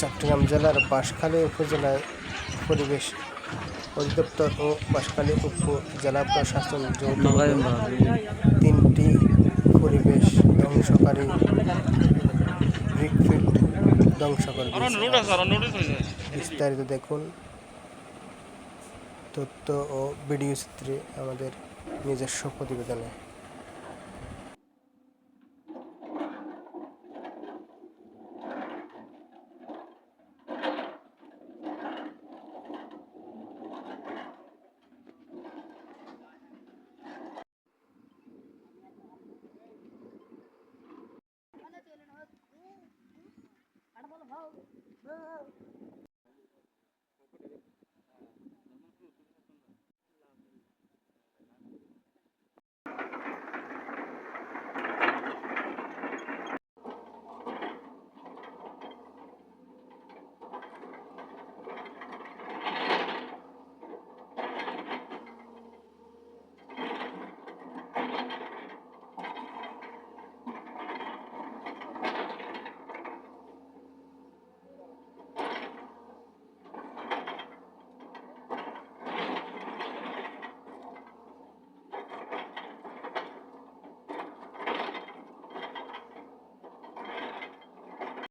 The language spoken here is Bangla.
চট্টগ্রাম জেলার বাঁশখালী উপজেলায় পরিবেশ অধিদপ্তর ও বাঁশখালী উপজেলা প্রশাসন তিনটি পরিবেশ ধ্বংসকারী ব্রিকফিল্ড ধ্বংস করে বিস্তারিত দেখুন। তথ্য ও ভিডিও চিত্রে আমাদের নিজস্ব প্রতিবেদনে। Help! Help!